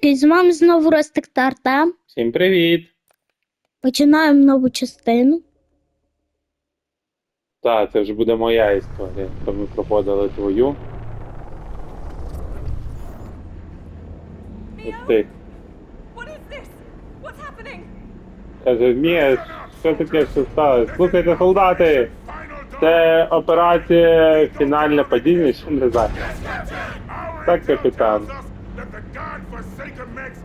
Привітики, з вами знову Ростик Артем. Всім привіт! Починаємо нову частину. Так, це вже буде моя історія, то ми проходили твою. Ти. Каже, ні, що таке, що сталося? Слухайте, солдати! Це операція фінальне падіння, що не знаю. Так, капітан. That the God-forsaken mechs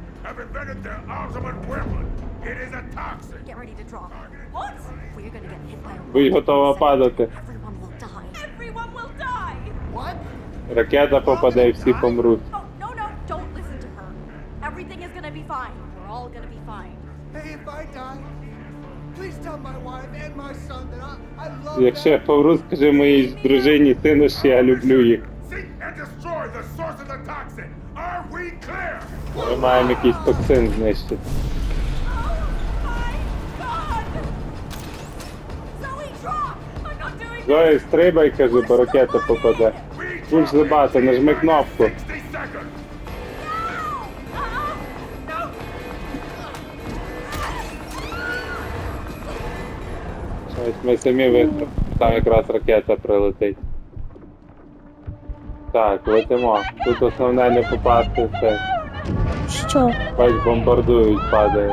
have their ultimate weapon. It is a toxin. Get ready to drop. What? We're gonna get hit by a Будь готова падати. Everyone will die. Everyone will die! What? Ракета попаде і всі помруть. Oh, no, no, don't listen to her. Everything is gonna be fine. We're all gonna be fine. Hey, if I die, please tell my wife and my son that I, I love Якщо я помру, скажи моїй дружині, сину, що я люблю їх. Ми маємо якийсь токсин знищити. Зоя, стрибай, кажу, бо ракета попаде. Пульс забати, нажми кнопку. 60 seconds. Ah! No! Ось ми самі виграли. Там якраз ракета прилетить. Так, летимо. Тут основне не попасти все. Що? Бач, бомбардують, падає.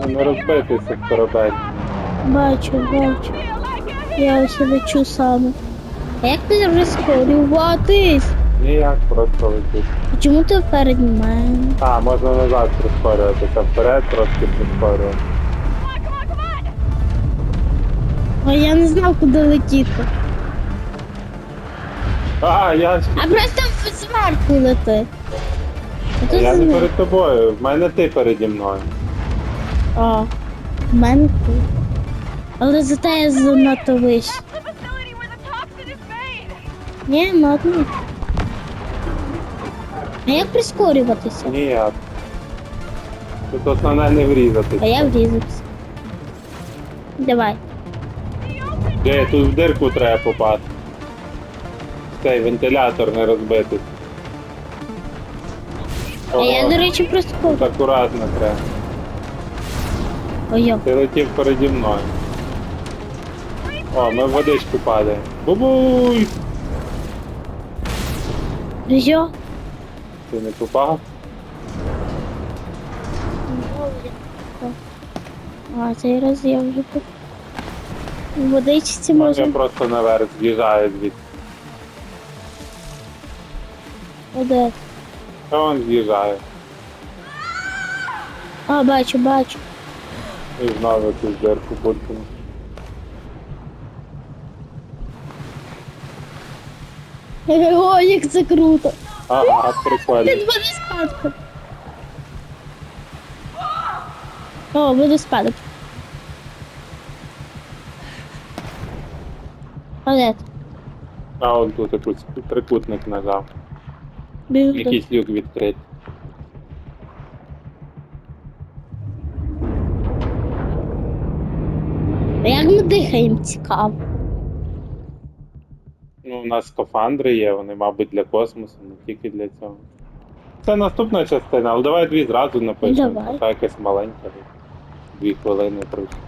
Ну, Не розбитися в корабель. Бачу, бачу. Я ось лечу саме. А як ти прискорюватись? Ніяк, просто летить. Чому ти перед мене? А, можна назад прискорюватися, вперед трошки прискорювати. А я не знав, куди летіти. А, я, ж- А просто зверху лети. А я не перед тобою, в мене ти переді мною. А, в мене тут. Але зате я занадто made! Ні, ладно. А як прискорюватися? Ніяк. Тут основне не А врізатися. я врізався. Давай. Де тут в дирку треба попасти. Цей вентилятор не розбитий. А я, до речі, прискорю. тут акуратно треба. Ой. Ти летів переді мною. О, ми в водичку падаємо. Бубуй! Йо. Ти не попав? А, цей раз я вже тут. В водичці Може можна. просто наверх з'їжджає звідси. Оде. Та він з'їжджає. А, бачу, бачу. І знову якусь дирку булькнув. О, як це круто. Ага, прикольно. Під водоспадком. О, водоспадок. Оде. А он тут якийсь трикутник нажав. Біжу. Якийсь люк відкритий. А як ми дихаємо цікаво? Ну, у нас скафандри є, вони, мабуть, для космосу, не тільки для цього. Це наступна частина, але давай дві зразу напишемо. Давай. Така якась маленька. Дві хвилини пройшло.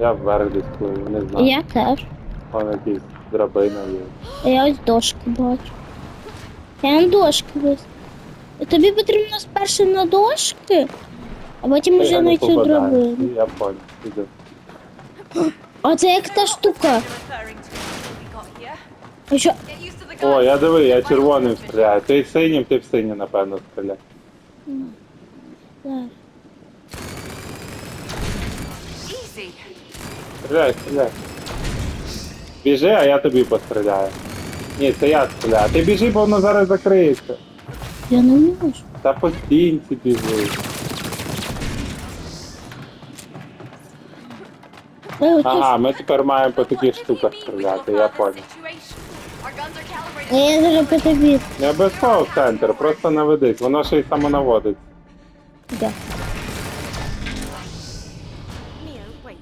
Я вверх десь пливу, не знаю. Я теж. Вон якісь драбина є. А я ось дошки бачу. Я на дошки ось. І Тобі потрібно спершу на дошки, а потім вже Я на не цю попадаю. драбину. Я понял. Іду. А це як та штука. Referring to what we got here. А що? Get used to the О, guns. я диви, я червоним стріляю. Ти синім, ти в синє, напевно, стріляй. Так. Easy. Стріляй, стріляй. Біжи, а я тобі постріляю. Ні, це я стріляю. Ти біжи, бо воно зараз закриється. Я не можу. Та по стінці біжи. Я хочу. Ага, ми тепер маємо по таких штуках стріляти, я понял. А я зараз по тобі. Не обов'язково в центр, просто наведись, воно ще й самонаводить. Да. Neo, wait.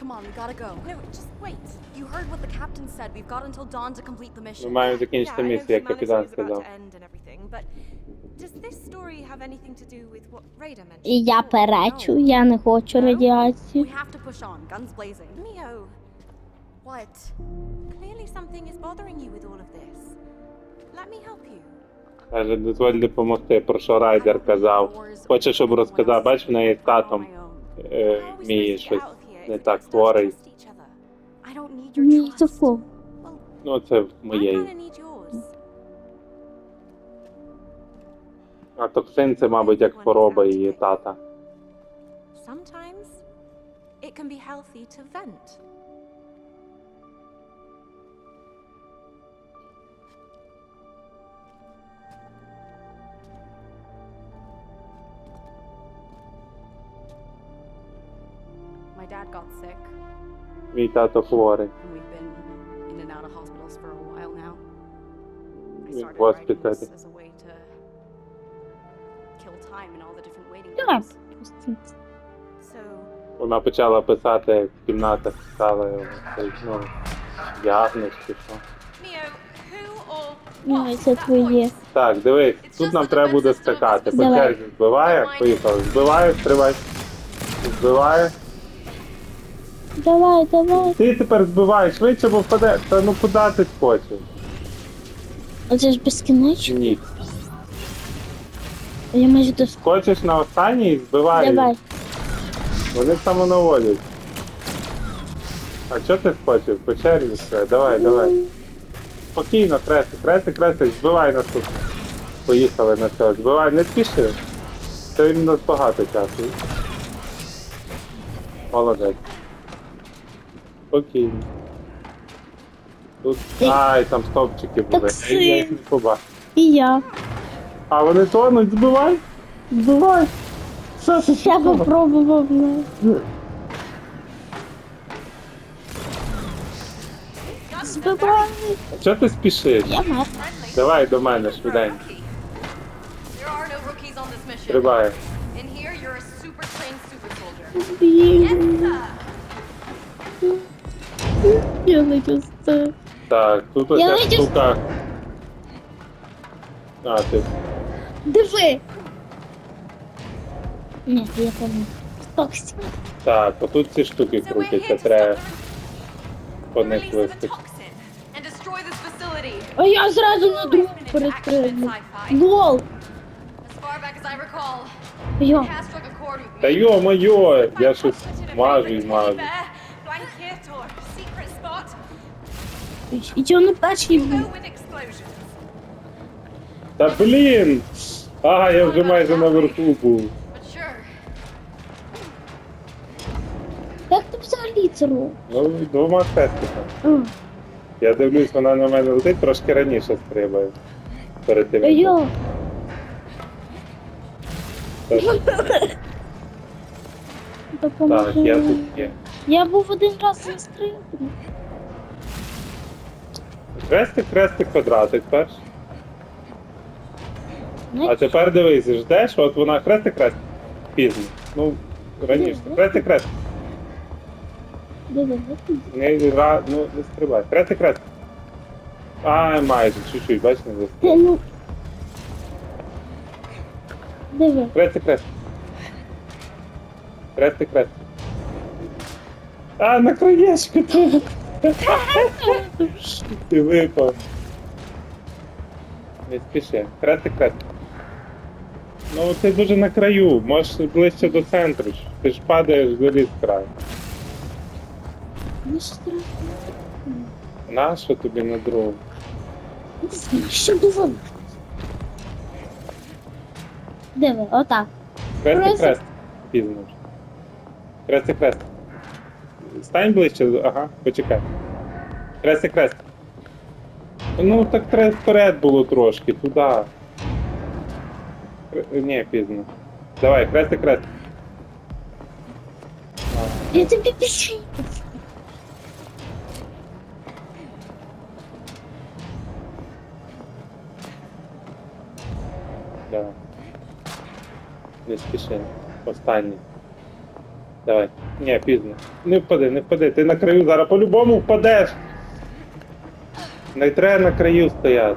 Come on, we gotta go. No, just wait. Heard what the captain said. We've got until dawn to complete the mission. Ми маємо закінчити Yeah, місію, як капітан сказав. to end and everything, but does this story have anything to do with what Raider mentioned? І я перечу, я не хочу радіацію. We have to push on, guns blazing. Mio, what? Clearly something is bothering you with all of this. Let me help you. Каже, дозволь допомогти, про що райдер казав. Хоче, щоб розказав, бач, в неї з татом е, get щось не так don't I don't need your Ні, це trust. в кого? Ну, це I моєї. kinda need yours. А токсин це, мабуть, як хвороба її тата. Sometimes it can be healthy to vent. Time in all the different waiting Так. rooms. Вона почала писати, як в кімнатах писала ну, діагноз чи що. What це твоє. Так, дивись, тут нам треба буде скакати. По черзі збиває, поїхали. Збиває, стривай. Збиває. Давай, давай. Ти тепер збивай, швидше, бо впаде. Та ну куди ти хочеш? Оце ж безкінечно. Ні. Я майже до Скочиш на останній і збивай. Давай. Вони самонаводять. А чого ти скочив? По черзі все. Давай, давай. Спокійно, кресик, кресик, кресик, збивай наступне. Поїхали на цього. Збивай, не спіши. Це він у нас багато часу. Молодець. Спокійно. Тут. Ай, там стовпчики були. Токсин. Я їх не побачив. І я. А вони тонуть, збивай! Збивай! Що ти Я попробував. ну. Збивай. Чого ти спішиш? Я мер. Давай до мене швиденько. There are no rookies on this mission. Стрибай. In here, you're a super trained super soldier. Блін. sir. Я не часто. Так, тут Я оця ледь- штука. А, ти. Диви. Ні, я. Токсик. Так, отут ці штуки So we're крутяться, to треба stop по the них release of a вискочити. toxin and destroy this facility. А я зразу на другу перепригну. Лол. As far back as I recall, Йо. Та йо-моє, я щось мажу і мажу. І чого на перший був? Та блін! Ага, я вже майже наверху був. Як ти взагалі це робиш? Ну, двома хрестиками. А, Я дивлюсь, вона на мене летить, трошки раніше стрибає. Перед тим. Як- йо. Так. Я тут є. Я був один раз на стрибну. Хрестик, хрестик, квадратик перш. А тепер дивись, ждеш, от вона хрестик, хрестик. Пізно. Ну, раніше. Хрестик, хрестик. Не, ра- ну, не стрибай. Хрестик, хрестик. А, майже, чуть-чуть, бач, не Ти, застрибай. ну. Диви. Хрестик, хрестик. Хрестик, хрестик. А, на краєшку ти. Ти випав. Не спіши. Хрестик, хрестик. Ну, ти дуже на краю, можеш ближче до центру. Ти ж падаєш заліз краю. Ну ти Нащо тобі на другу? Що було? Диви, отак. Хрестик, Просто- хрест. Пізно вже. Хрестик, хрест. Стань ближче, ага, почекай. Хрестик, хрест. Ну так треба вперед було трошки, туди. Ні, пізно. Давай, хрестик, хрест. Я тобі пишу. Давай. Не спіши. Останній. Давай. Ні, пізно. Не впади, не впади. Ти на краю зараз по-любому впадеш. Не треба на краю стояти.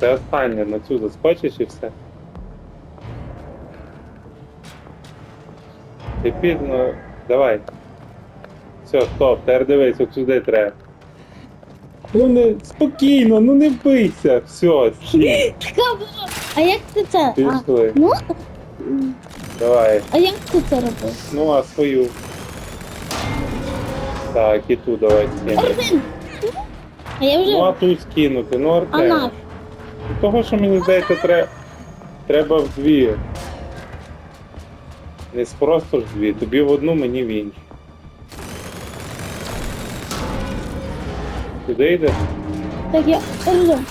Це останнє, на цю заскочиш і все. Ти пізно. Давай. Все, стоп, тепер дивись, от сюди треба. Ну не спокійно, ну не бийся. Все, стій. А як ти це? А, Пішли. ну, Давай. а як ти це робив? Ну а свою. Так, і ту давай скинемо. Один. А я Ну а вже. ту скинути, ну А Артем. наш? Того, що мені здається, треба. Треба в дві. Не просто ж дві, тобі в одну, мені в іншу. Куди йдеш? Так я. Розум.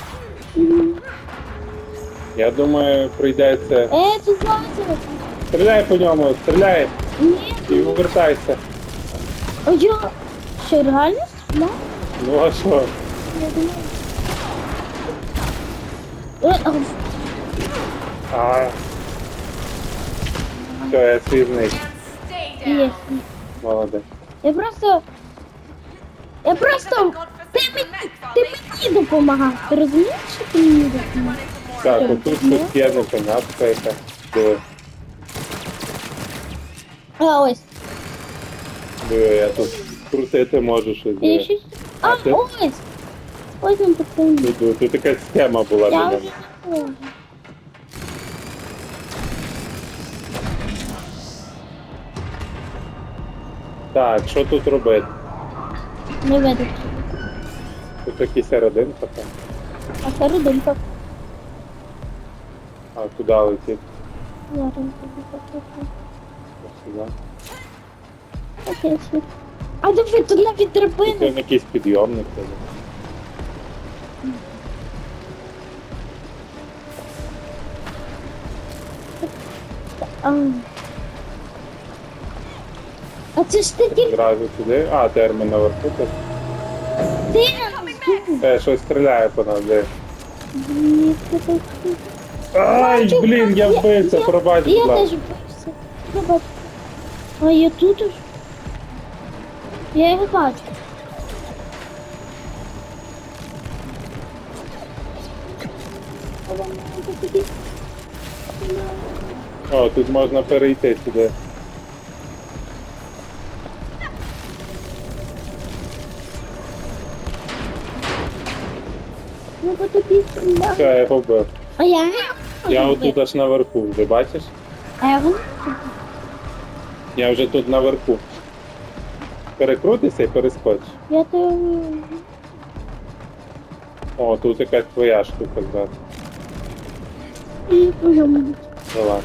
Я думаю, прийдеться. Е, тут лазер. Стріляй по ньому, стріляй Ні. і вивертайся. А я. Що, реально стріляв? Ну а що? Я думаю. Е, а, А. Все, я зник. Stay Є. Молодець. Я просто. Я просто. Ти мені, ти мені допомагав. Ти розумієш, що ти мені допомагав? Так, отут щось є непонятка яка. Диви, А ось. диви, я тут крутити можу щось. Я Диви. щось. А, А ти? ось. Ось він такий. Тут, тут якась схема була Я для вже мене. не можу. Так, що тут робити? Не видно. Тут якийсь родинка там. А це родинка. А куди летить? Зараз тобі покажу. Окей, все. А диви, тут навіть Тут драбини. якийсь підйомник. може. А. А це ж тільки Зразу туди. А, термін наверху. тут. ти. Е, щось стріляє по нам, де. Ні, ти такий. Ай, Бачу. блін, я вбився, я- будь Я ласка. теж. Пробач. А я тут уж. Я його бачу. О, тут можна перейти сюди. Ну, бо тобі стріляв. Все, я його вбив. А я? Я отут аж наверху вже, бачиш? А я вон. Я вже тут наверху. Перекрутися і перескоч. Я то... О, тут якась твоя штука зараз. І пожалуй. Давай.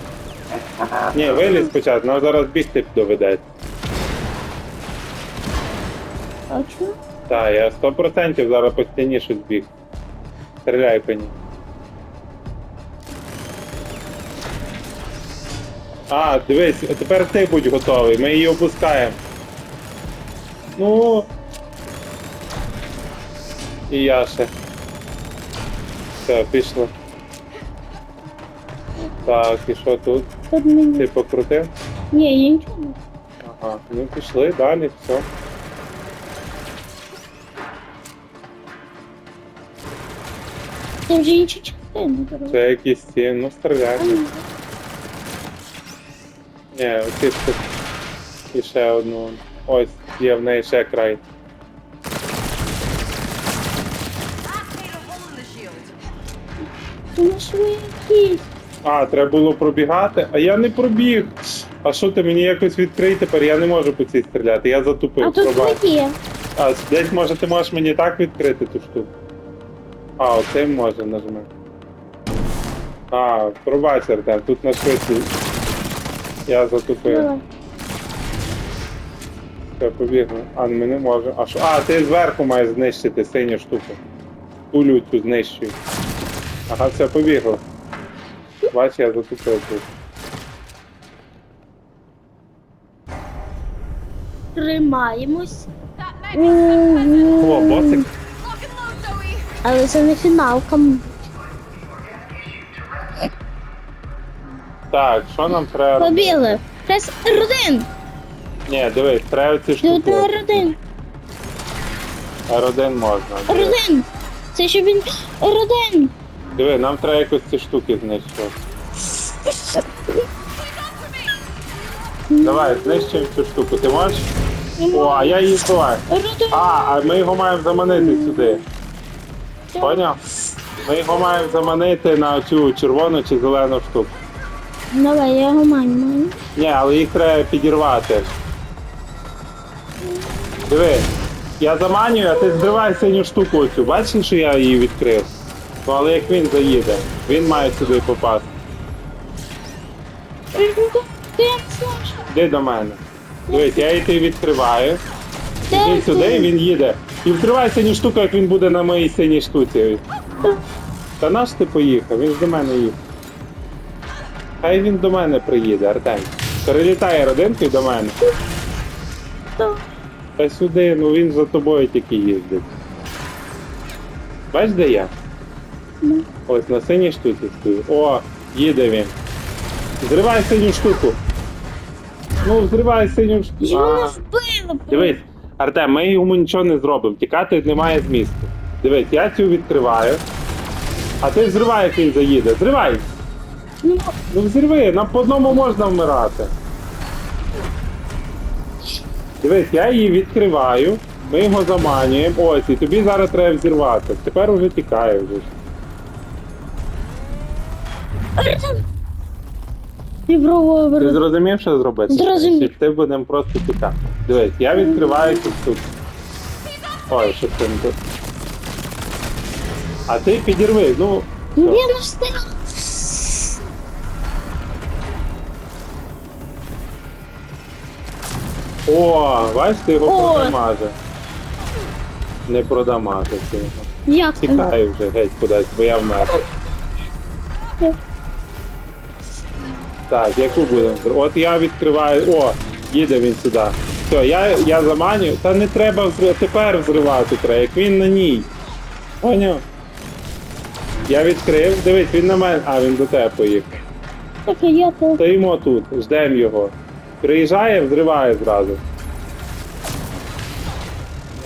Ні, виліз спочатку, нам зараз бігти доведеться. А чо? Так, я 100% зараз по стіні щось біг. Стріляй по ній. А, дивись, тепер ти будь готовий, ми її опускаємо. Ну. І я ще. Все, пішло. Так, і що тут? Ти покрутив? Ні, я нічого не. Ага, ну пішли далі, все. Це вже інші частини. дороги. Це якісь ці, ну стріляй. Ні, оці тут. І ще одну. Ось, є в неї ще край. Швидкість. А, треба було пробігати, а я не пробіг. А що ти мені якось відкрий тепер? Я не можу по цій стріляти, я затупив. А тут пробач. А, десь може ти можеш мені так відкрити ту штуку. А, оцей може нажми. А, пробач, Артем, тут на швидкість. Я затупив. Все, побігли. А, ми не можемо. А що? А, ти зверху маєш знищити синю штуку. Кулю цю знищую. Ага, все, побігло. Бач, я затупив тут. Тримаємось. О, босик. Але це не фіналка. Так, що нам треба? Побігли. Прес R1. Ні, дивись, треба ці Ти штуки. один R1. R1 можна. Диви. R1. Це щоб він R1. Диви, нам треба якось ці штуки знищити. Давай, знищимо цю штуку. Ти можеш? О, а я її. R1. А, а ми його маємо заманити сюди. Поняв? Ми його маємо заманити на цю червону чи зелену штуку. Давай, я його маню. Ні, але їх треба підірвати. Диви, я заманюю, а ти зривай синю штуку оцю. Бачиш, що я її відкрив? Ну але як він заїде, він має сюди попасти. Іди до мене. Дивись, я її ти відкриваю. Іди сюди, він їде. І вкривай синю штуку, як він буде на моїй синій штуці. Та наш ти поїхав, він ж до мене їхав. Хай він до мене приїде, Артем. Перелітає родинкою до мене. Та. Та сюди, ну він за тобою тільки їздить. Бач, де я? Ось на синій штуці стою. О, їде він. Зривай синю штуку. Ну, зривай синю штуку. Його А. Дивись, Артем, ми йому нічого не зробимо. Тікати немає змісту. Дивись, я цю відкриваю. А ти зривай, як він заїде. Зривай! Ну, Ну взірви, нам по одному можна вмирати. Дивись, я її відкриваю, ми його заманюємо. Ось, і тобі зараз треба взірвати. Тепер уже тікає вже. Ти виробу. зрозумів, що зробити? Зрозумів. Ти будемо просто тікати. Дивись, я відкриваю цю штуку. Ой, що не тут. А ти підірви, ну. Ну, все. я не встиг. О, бачиш, ти його О. продамаже. Не продамаже ти його. Як ти? Тікай вже геть кудись, бо я вмер. Так, яку будемо? От я відкриваю. О, їде він сюди. Все, я, я заманю. Та не треба взривати, тепер взривати треба, як він на ній. Поняв? Я відкрив, дивись, він на мене. А, він до тебе поїхав. Так, я то. Стоїмо тут, ждемо його. Приїжджає, взриває зразу.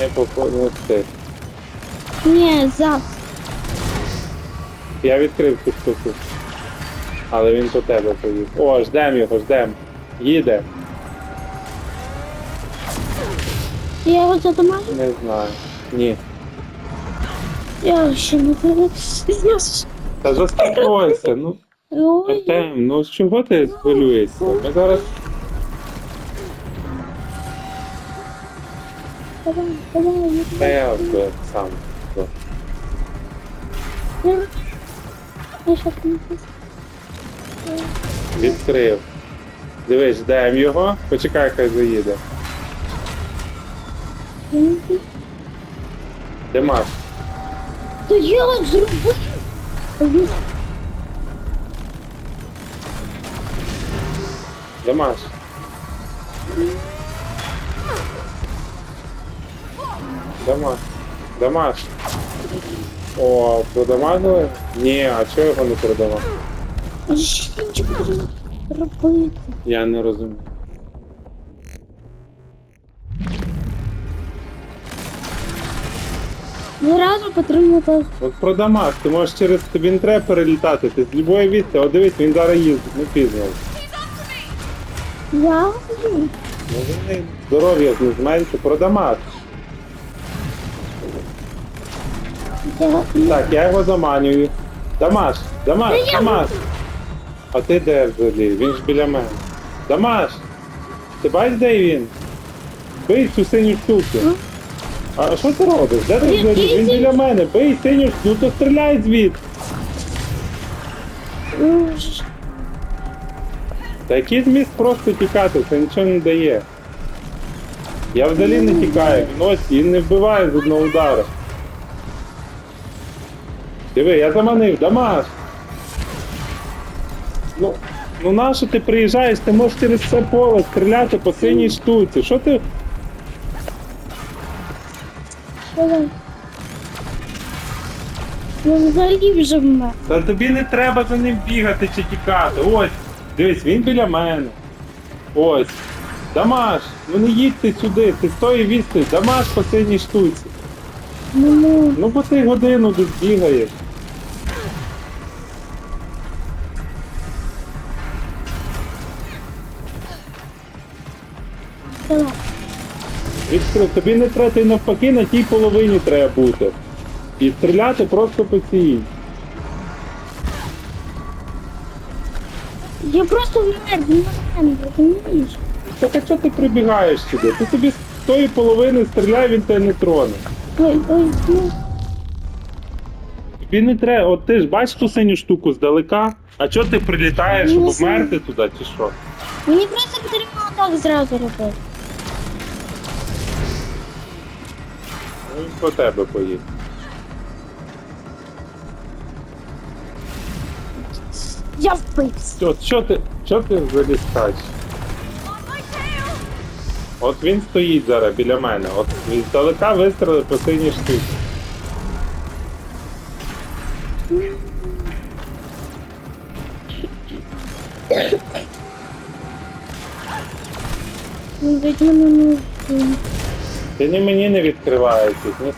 Не походу ти. Ні, за. Я відкрив цю штуку. Але він по тебе поїхав. О, ждем його, ждем. Їде. Я його задамажу. Не знаю. Ні. Я ще не знаю. Та заспокойся, ну. Ой, Артем, ну з чого ти хвилюєшся? Ми зараз. Давай, давай. Та я вже сам. Все. Я- Я щас не Відкрив. Дивись, ждем його. Почекай, хай заїде. знаю. Де Маш? То я зробив. Де Маш? Де Маш? О, продамажили? Ні, а чого його не продавав? А що робити? Я не розумію. Зразу потрібно так. От про дамаг, ти можеш через тобі не треба перелітати, ти з любої відти, о дивись, він зараз їздить, не пізно. Я Ну вони здоров'я не зменшить, про Так, я його заманюю. Дамаш, Дамаш, Дамаш. А ти де взагалі? Він ж біля мене. Дамаш! Ти бачиш, де він? Бий цю синю штуку. А що ти робиш? Де ти взагалі? Він біля мене. Бий синю, ну то стріляй звідси. Та який зміст просто тікати, це нічого не дає. Я взагалі не тікаю, він ось і не вбиває з одного удару. Диви, я заманив, Дамаш! Ну, ну нащо ти приїжджаєш, ти можеш через це поле стріляти по синій штуці. Що ти. Давай. Ну, взагалі вже вмер. Та тобі не треба за ним бігати чи тікати. Ось, дивись, він біля мене. Ось. Дамаш, ну не їдьте сюди, ти стої відстань, дамаш по синій штуці. Не можу. Ну бо ти годину десь бігаєш. Давай. Відкрив, тобі не треба, ти навпаки на тій половині треба бути. І стріляти просто по цій. Я просто вмер, він на мене, розумієш? Так а чого ти прибігаєш сюди? Ти тобі з тої половини стріляй, він тебе не троне. Ой, ой, ну. Тобі не треба, от ти ж бачиш ту синю штуку здалека, а чого ти прилітаєш, щоб вмерти туди чи що? Мені просто потрібно так зразу робити. По тебе поїде. Я впився. Що, що ти, що ти взагалі? От він стоїть зараз біля мене. От він здалека вистрілив по синій штуці. Він від мене не. Ти ні мені не відкриваєшся. Ні...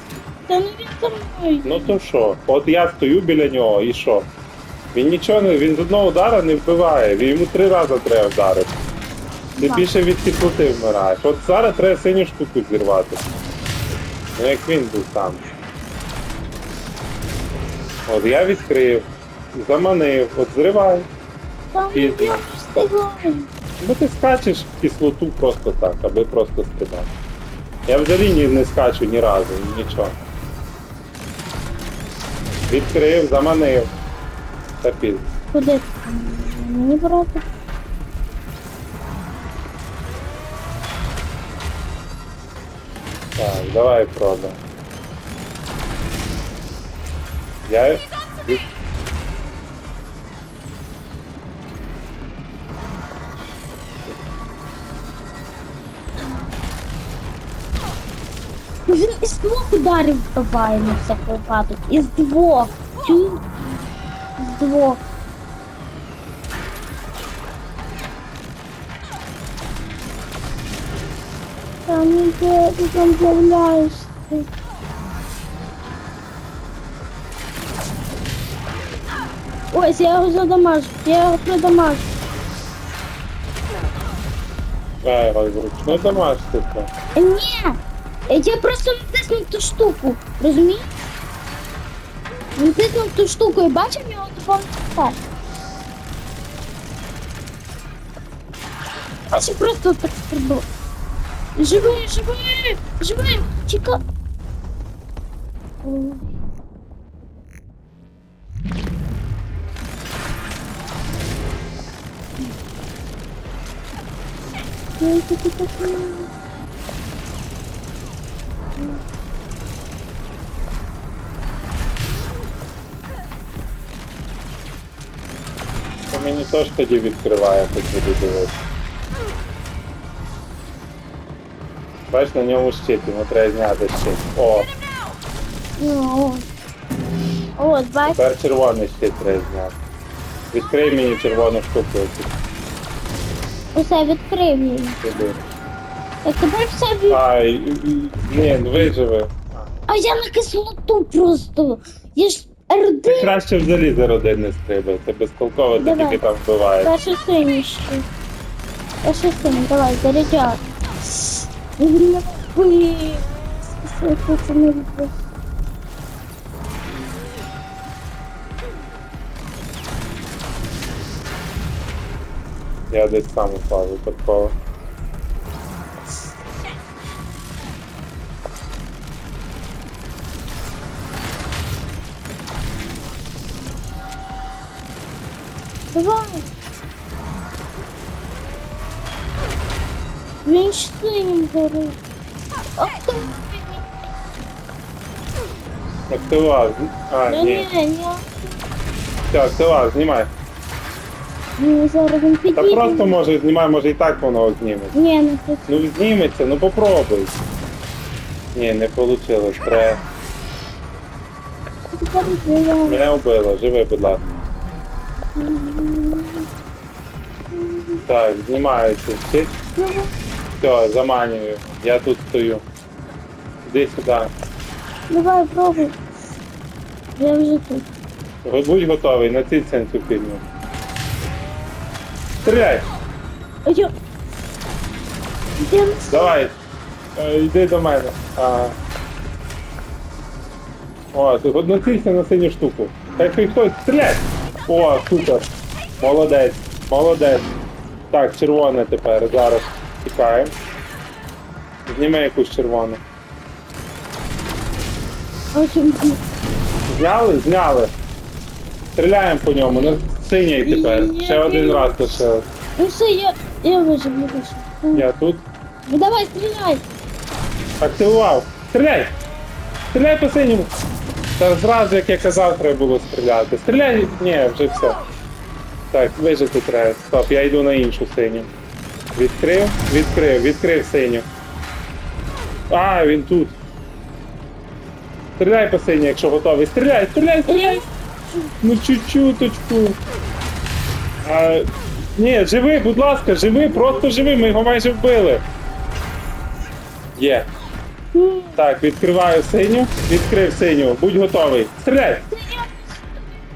Та ну він за мною. Ну то що? От я стою біля нього і що? Він нічого не. Він з одного удара не вбиває, він йому три рази треба вдарити. Ти більше від кислоти вмираєш. От зараз треба синю штуку зірвати. Ну як він був там. От я відкрив, заманив, от зривай. Там я. Бо ти скачеш кислоту просто так, аби просто стрибати. Я взагалі ні, не скачу ні разу, нічого. Відкрив, заманив. Та пізно. Куди? Мені брати. Так, давай пробуй. Я. ударів вбиває на всяк випадок. Із двох. Чу? З двох. Там іде, ти там з'являєшся. Ось, я його задамажу, я його придамажу. Ай, ой, вручну домашки це. Е, Ні, Е, Я просто натиснув ту штуку, розумієш? Натиснув ту штуку і бачив його допомогти. так. А ще просто так стрибав. Живи, живи, живи, чекай. Ой, ти такий. Мені теж тоді відкриває, хоч буду дивитися. Бачиш, на ньому щит, йому треба зняти щит. О, Ну, О, бачиш? тепер червоний щит треба зняти. Відкрий мені червону штуку Усе відкрив її. сюди. Так тепер все від... Ай, і- і- ні, виживи. А я на кислоту просто. Я ж РД. Краще взагалі за родин не стрибай, це безтолково, ти Давай. тільки там вбиваєш. Перший синій ще. Перший давай, заряджай. Він вбив. Я десь сам упав випадково. Ах ти. А, Ні, ні. ні, ні. Все, активав, знімай. Ні, зараз він Та просто може знімай, може і так воно зніметься. Ні, не тут. Ну зніметься, ну попробуй. Ні, не вийшло. Треба. Тепер я. Мене вбило, живи, будь ласка. Так, знімається. Ну, Все, заманюю. Я тут стою. Іди сюди. Давай, пробуй. Я вже тут. Будь готовий, націлься на цю фігню. Стріляй! А я... Де? Давай. Е, Йди до мене. А. О, тут одноцілься на синю штуку. Хай хай хтось стріляй! О, супер. Молодець, молодець. Так, червоне тепер. Зараз тікаємо. Зніми якусь червону. Зняли? Зняли. Стріляємо по ньому. На синій тепер. Ще один раз лишилось. Ну все, я... Я вижив, я вижив. Я тут. Ну давай, стріляй. Активував. Стріляй! Стріляй по синьому! Та зразу, як я казав, треба було стріляти. Стріляй! Ні, вже все. Так, вижити треба. Стоп, я йду на іншу синю. Відкрив, відкрив, відкрив синю. А, він тут. Стріляй по синій, якщо готовий. Стріляй, стріляй, стріляй! Ну чуть-чуточку. А, ні, живи, будь ласка, живи, просто живи, ми його майже вбили. Є. Так, відкриваю синю, відкрив синю, будь готовий. Стріляй!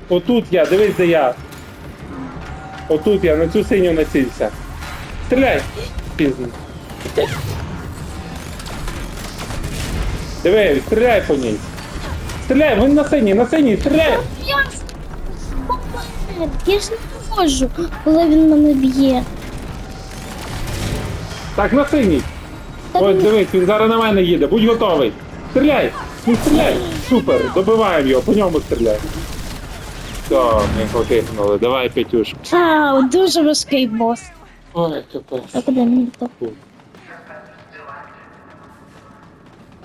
Отут я, дивись, де я. Отут я, на цю синю націлься. Стріляй! Пізно. Диви, стріляй по ній. Стріляй, він на синій, на синій, стріляй! Я... Я ж не можу, коли він мене б'є. Так, на синій. Так, Ось дивись, він зараз на мене їде, будь готовий. Стріляй! Ну стріляй! Супер, добиваємо його, по ньому стріляй. Все, ми покинули, давай п'ятюшку. А, дуже важкий бос. Ой, капець. А куди мені так?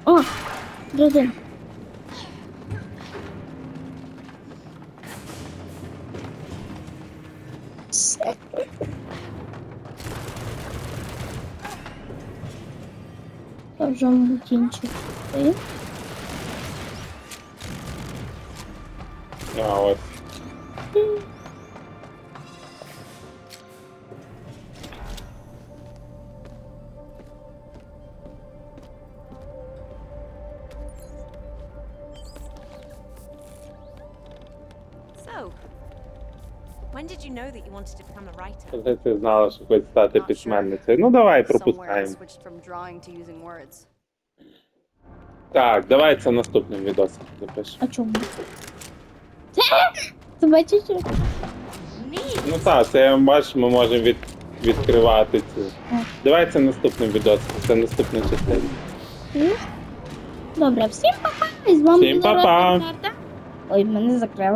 О, друзі. Я вже мутінчик. А, ось. So, know that you wanted to become a writer? Ти знала, що хочеш стати письменницею. Ну давай Somewhere I пропускаємо. switched from drawing to using words. Так, давай це наступним відосом запишемо. А чому? Ти бачиш? що? Ну так, це бачиш, ми можемо від, відкривати цю. Давай це наступним відосом, це наступна частина. Добре, всім па-па! І з вами Всім була па-па. Роза. Ой, мене закрили.